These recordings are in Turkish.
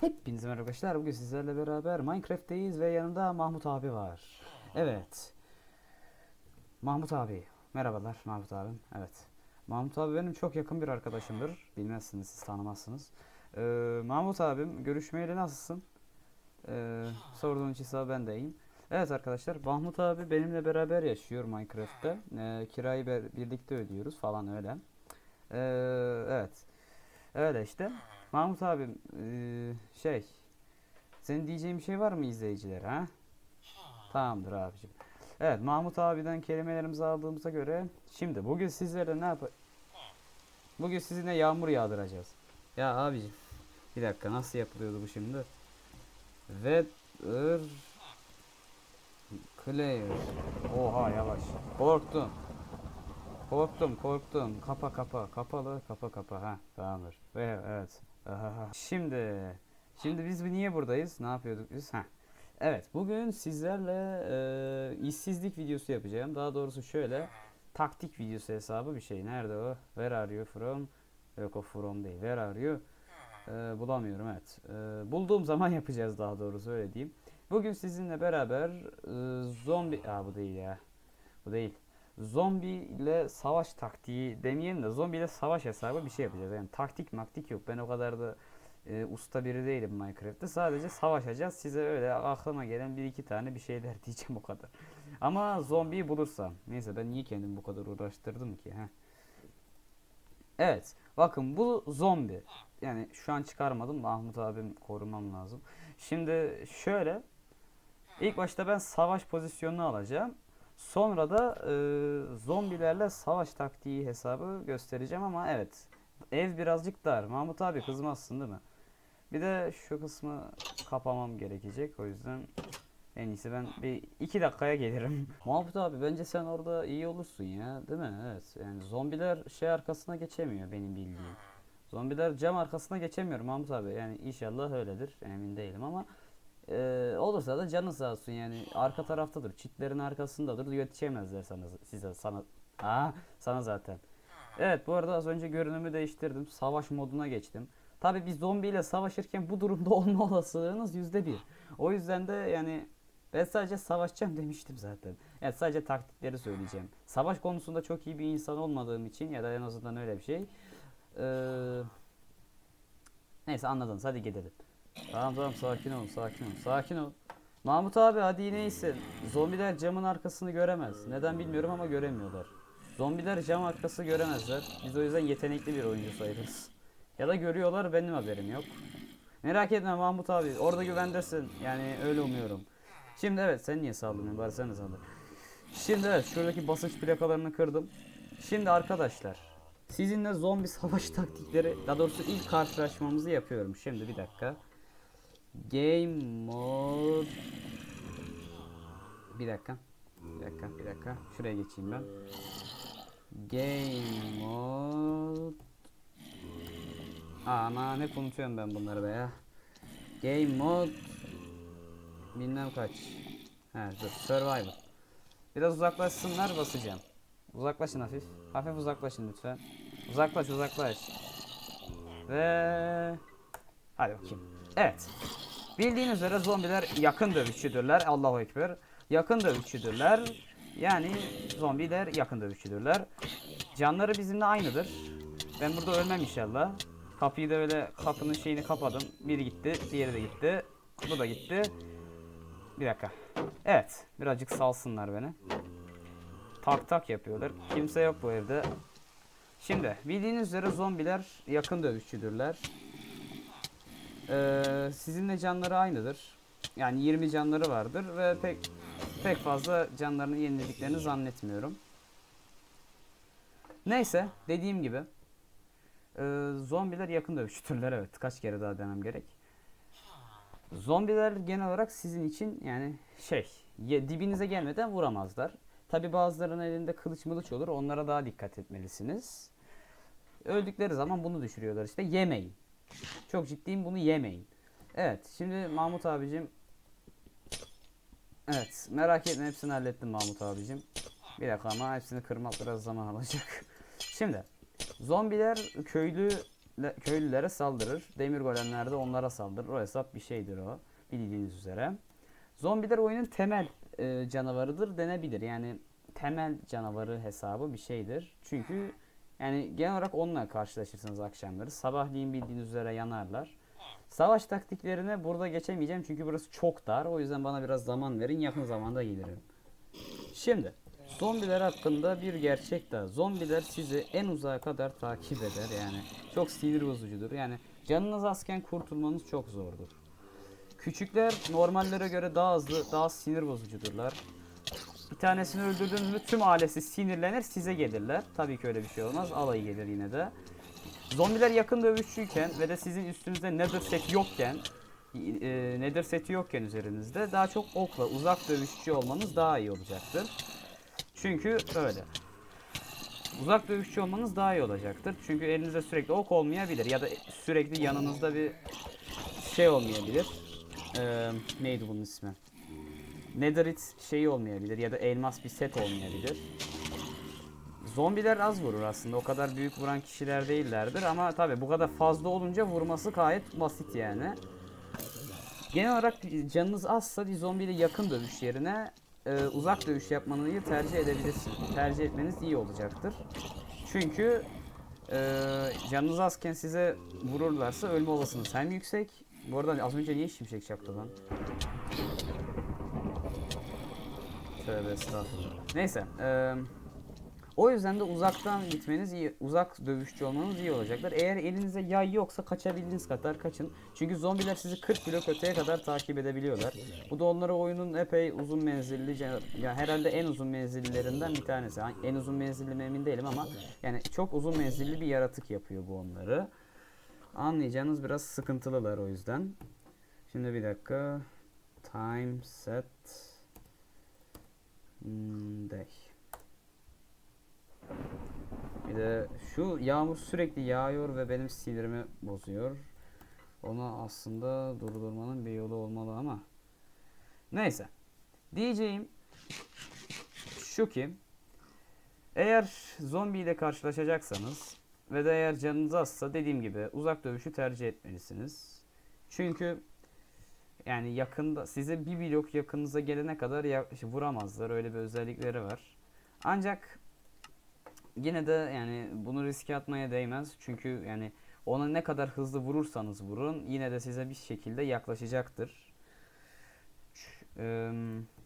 Hepinize merhaba arkadaşlar. Bugün sizlerle beraber Minecraft'teyiz ve yanında Mahmut abi var. Evet. Mahmut abi. Merhabalar Mahmut abim. Evet. Mahmut abi benim çok yakın bir arkadaşımdır. Bilmezsiniz, siz tanımazsınız. Ee, Mahmut abim görüşmeyeli nasılsın? Ee, sorduğun için sağ ben de iyiyim. Evet arkadaşlar Mahmut abi benimle beraber yaşıyor Minecraft'te. Ee, kirayı birlikte ödüyoruz falan öyle. Ee, evet. Öyle işte. Mahmut abim eee, şey senin diyeceğin bir şey var mı izleyicilere ha? Tamamdır abicim. Evet Mahmut abiden kelimelerimizi aldığımıza göre şimdi bugün sizlere ne yap Bugün sizinle yağmur yağdıracağız. Ya abicim bir dakika nasıl yapılıyordu bu şimdi? Weather Clear. Oha yavaş. Korktum. Korktum korktum. Kapa kapa. Kapalı kapa kapa. Ha tamamdır. Ve evet. Şimdi şimdi biz niye buradayız? Ne yapıyorduk biz? Ha. Evet bugün sizlerle e, işsizlik videosu yapacağım. Daha doğrusu şöyle taktik videosu hesabı bir şey. Nerede o? Where are you from? Yok o from değil. Where are you? E, bulamıyorum evet. E, bulduğum zaman yapacağız daha doğrusu öyle diyeyim. Bugün sizinle beraber e, zombi... Aa bu değil ya. Bu değil zombi ile savaş taktiği demeyelim de zombi ile savaş hesabı bir şey yapacağız. Yani taktik maktik yok. Ben o kadar da e, usta biri değilim Minecraft'te. Sadece savaşacağız. Size öyle aklıma gelen bir iki tane bir şeyler diyeceğim o kadar. Ama zombiyi bulursam. Neyse ben niye kendimi bu kadar uğraştırdım ki? Heh. Evet. Bakın bu zombi. Yani şu an çıkarmadım. Mahmut abim korumam lazım. Şimdi şöyle. İlk başta ben savaş pozisyonunu alacağım. Sonra da e, zombilerle savaş taktiği hesabı göstereceğim ama evet. Ev birazcık dar. Mahmut abi kızmazsın değil mi? Bir de şu kısmı kapamam gerekecek. O yüzden en iyisi ben bir iki dakikaya gelirim. Mahmut abi bence sen orada iyi olursun ya. Değil mi? Evet. Yani zombiler şey arkasına geçemiyor benim bildiğim. Zombiler cam arkasına geçemiyor Mahmut abi. Yani inşallah öyledir. Emin değilim ama ee, olursa da canı sağ olsun yani arka taraftadır. Çitlerin arkasındadır. Yetişemezler sana size sana. Aa, sana zaten. Evet bu arada az önce görünümü değiştirdim. Savaş moduna geçtim. Tabi bir zombiyle savaşırken bu durumda olma olasılığınız yüzde bir. O yüzden de yani ben sadece savaşacağım demiştim zaten. Yani sadece taktikleri söyleyeceğim. Savaş konusunda çok iyi bir insan olmadığım için ya da en azından öyle bir şey. Ee, neyse anladınız hadi gidelim. Tamam tamam sakin ol sakin ol sakin ol. Mahmut abi hadi yine iyisin. Zombiler camın arkasını göremez. Neden bilmiyorum ama göremiyorlar. Zombiler cam arkası göremezler. Biz o yüzden yetenekli bir oyuncu sayılırız. Ya da görüyorlar benim haberim yok. Merak etme Mahmut abi orada güvendesin. Yani öyle umuyorum. Şimdi evet sen niye saldın bari sen de. Şimdi evet şuradaki basınç plakalarını kırdım. Şimdi arkadaşlar sizinle zombi savaş taktikleri daha doğrusu ilk karşılaşmamızı yapıyorum. Şimdi bir dakika. Game mode Bir dakika. Bir dakika, bir dakika. Şuraya geçeyim ben. Game mode Ama ne unutuyorum ben bunları be ya. Game mode Bilmem kaç. He dur survival. Biraz uzaklaşsınlar basacağım. Uzaklaşın hafif. Hafif uzaklaşın lütfen. Uzaklaş uzaklaş. Ve hadi bakayım. Evet. Bildiğiniz üzere zombiler yakın dövüşçüdürler. Allahu Ekber. Yakın dövüşçüdürler. Yani zombiler yakın dövüşçüdürler. Canları bizimle aynıdır. Ben burada ölmem inşallah. Kapıyı da öyle kapının şeyini kapadım. Biri gitti, diğeri de gitti. Bu da gitti. Bir dakika. Evet, birazcık salsınlar beni. Tak tak yapıyorlar. Kimse yok bu evde. Şimdi bildiğiniz üzere zombiler yakın dövüşçüdürler. Ee, sizinle canları aynıdır. Yani 20 canları vardır ve pek pek fazla canlarını yenilediklerini zannetmiyorum. Neyse dediğim gibi ee, zombiler yakın dövüşçüdürler evet. Kaç kere daha demem gerek. Zombiler genel olarak sizin için yani şey ye- dibinize gelmeden vuramazlar. Tabi bazılarının elinde kılıç mılıç olur. Onlara daha dikkat etmelisiniz. Öldükleri zaman bunu düşürüyorlar işte. Yemeyin. Çok ciddiyim bunu yemeyin. Evet şimdi Mahmut abicim Evet merak etme hepsini hallettim Mahmut abicim. Bir dakika ama hepsini kırmak biraz zaman alacak. Şimdi zombiler köylü köylülere saldırır. Demir golemler de onlara saldırır. O hesap bir şeydir o. Bildiğiniz üzere. Zombiler oyunun temel e, canavarıdır denebilir. Yani temel canavarı hesabı bir şeydir. Çünkü yani genel olarak onunla karşılaşırsınız akşamları. Sabahleyin bildiğiniz üzere yanarlar. Savaş taktiklerine burada geçemeyeceğim çünkü burası çok dar. O yüzden bana biraz zaman verin. Yakın zamanda gelirim. Şimdi zombiler hakkında bir gerçek daha. Zombiler sizi en uzağa kadar takip eder. Yani çok sinir bozucudur. Yani canınız azken kurtulmanız çok zordur. Küçükler normallere göre daha hızlı, daha sinir bozucudurlar. Bir tanesini öldürdüğünüz mü tüm ailesi sinirlenir size gelirler. Tabii ki öyle bir şey olmaz. Alayı gelir yine de. Zombiler yakın dövüşçüyken ve de sizin üstünüzde nether set yokken e, nether seti yokken üzerinizde daha çok okla uzak dövüşçü olmanız daha iyi olacaktır. Çünkü öyle. Uzak dövüşçü olmanız daha iyi olacaktır. Çünkü elinizde sürekli ok olmayabilir ya da sürekli yanınızda bir şey olmayabilir. Ee, neydi bunun ismi? Netherite şeyi olmayabilir ya da elmas bir set olmayabilir. Zombiler az vurur aslında. O kadar büyük vuran kişiler değillerdir ama tabi bu kadar fazla olunca vurması gayet basit yani. Genel olarak canınız azsa bir zombiyle yakın dövüş yerine e, uzak dövüş yapmanızı tercih edebilirsiniz. Tercih etmeniz iyi olacaktır. Çünkü e, canınız azken size vururlarsa ölme olasılığınız hem yüksek. Bu arada az önce niye şimşek çaktı lan? Tövbe estağfurullah. Neyse. eee, o yüzden de uzaktan gitmeniz iyi, uzak dövüşçü olmanız iyi olacaktır. Eğer elinizde yay yoksa kaçabildiğiniz kadar kaçın. Çünkü zombiler sizi 40 blok öteye kadar takip edebiliyorlar. Bu da onlara oyunun epey uzun menzilli, ce- ya herhalde en uzun menzillerinden bir tanesi. En uzun menzilli mi emin değilim ama yani çok uzun menzilli bir yaratık yapıyor bu onları. Anlayacağınız biraz sıkıntılılar o yüzden. Şimdi bir dakika. Time set. Day. Bir de şu yağmur sürekli yağıyor ve benim sinirimi bozuyor. Onu aslında durdurmanın bir yolu olmalı ama. Neyse. Diyeceğim şu ki eğer zombi ile karşılaşacaksanız ve de eğer canınız azsa dediğim gibi uzak dövüşü tercih etmelisiniz. Çünkü yani yakında size bir blok yakınınıza gelene kadar ya- vuramazlar. Öyle bir özellikleri var. Ancak yine de yani bunu riske atmaya değmez. Çünkü yani ona ne kadar hızlı vurursanız vurun yine de size bir şekilde yaklaşacaktır. Eee,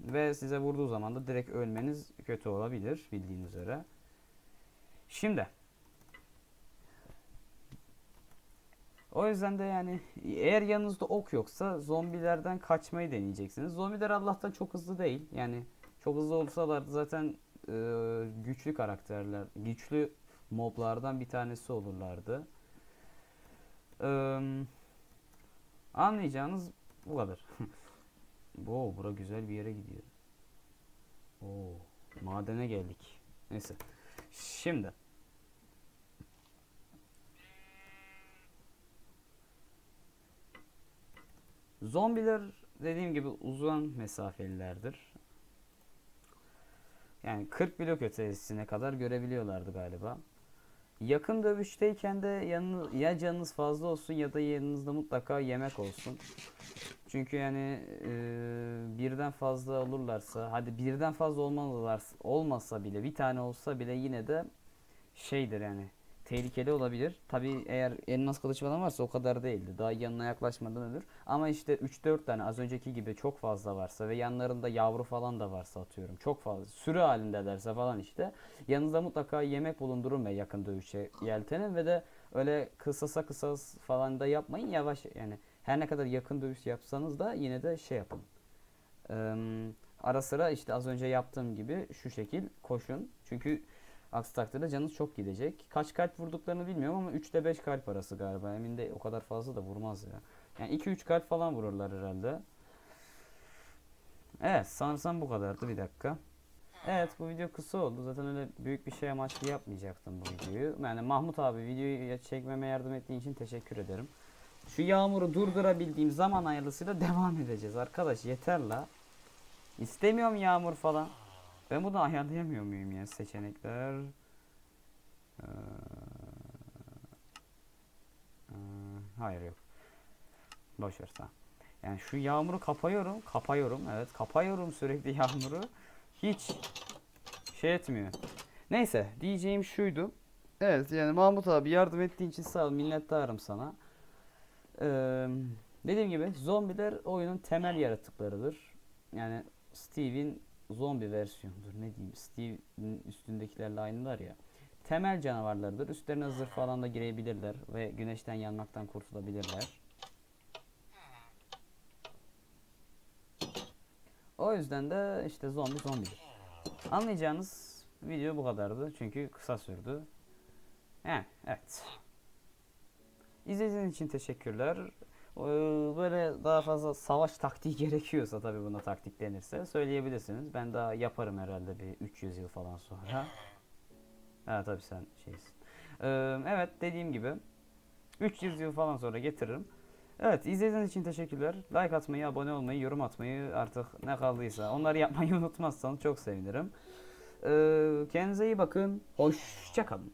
ve size vurduğu zaman da direkt ölmeniz kötü olabilir bildiğiniz üzere. Şimdi O yüzden de yani eğer yanınızda ok yoksa zombilerden kaçmayı deneyeceksiniz. Zombiler Allah'tan çok hızlı değil. Yani çok hızlı olsalar zaten e, güçlü karakterler, güçlü moblardan bir tanesi olurlardı. Eee, anlayacağınız bu kadar. Oo, bura güzel bir yere gidiyor. Oo, madene geldik. Neyse. Şimdi Zombiler dediğim gibi uzun mesafelilerdir. Yani 40 blok ötesine kadar görebiliyorlardı galiba. Yakın dövüşteyken de yanı, ya canınız fazla olsun ya da yanınızda mutlaka yemek olsun. Çünkü yani e, birden fazla olurlarsa, hadi birden fazla olmalılar olmasa bile bir tane olsa bile yine de şeydir yani tehlikeli olabilir. Tabi eğer elmas kılıç falan varsa o kadar değildi. Daha yanına yaklaşmadan ölür. Ama işte 3-4 tane az önceki gibi çok fazla varsa ve yanlarında yavru falan da varsa atıyorum. Çok fazla sürü halindelerse falan işte. Yanınızda mutlaka yemek bulundurun ve yakın dövüşe yeltenin ve de öyle kısasa kısas falan da yapmayın. Yavaş yani her ne kadar yakın dövüş yapsanız da yine de şey yapın. Eee, ara sıra işte az önce yaptığım gibi şu şekil koşun. Çünkü Aksi takdirde canınız çok gidecek. Kaç kalp vurduklarını bilmiyorum ama 3 ile 5 kalp arası galiba. Emin de o kadar fazla da vurmaz ya. Yani 2-3 kalp falan vururlar herhalde. Evet sanırsam bu kadardı bir dakika. Evet bu video kısa oldu. Zaten öyle büyük bir şey amaçlı yapmayacaktım bu videoyu. Yani Mahmut abi videoyu çekmeme yardım ettiğin için teşekkür ederim. Şu yağmuru durdurabildiğim zaman ayarlısıyla devam edeceğiz arkadaş yeter la. İstemiyorum yağmur falan. Ben bunu ayarlayamıyor muyum ya seçenekler? Ee, Hayır yok. Boş ver. Yani şu yağmuru kapıyorum. Kapıyorum. Evet kapıyorum sürekli yağmuru. Hiç şey etmiyor. Neyse diyeceğim şuydu. Evet yani Mahmut abi yardım ettiğin için sağ ol minnettarım sana. Ee, dediğim gibi zombiler oyunun temel yaratıklarıdır. Yani Steve'in zombi versiyonudur. Ne diyeyim Steve'in üstündekilerle aynılar ya. Temel canavarlardır. Üstlerine zırh falan da girebilirler ve güneşten yanmaktan kurtulabilirler. O yüzden de işte zombi zombidir. Anlayacağınız video bu kadardı çünkü kısa sürdü. Yani evet. İzlediğiniz için teşekkürler. Ee, Böyle daha fazla savaş taktiği gerekiyorsa tabii buna taktik denirse söyleyebilirsiniz. Ben daha yaparım herhalde bir 300 yıl falan sonra. Ha tabii sen şeysin. Ee, evet dediğim gibi 300 yıl falan sonra getiririm. Evet izlediğiniz için teşekkürler. Like atmayı, abone olmayı, yorum atmayı artık ne kaldıysa onları yapmayı unutmazsanız çok sevinirim. Ee, kendinize iyi bakın. Hoşçakalın.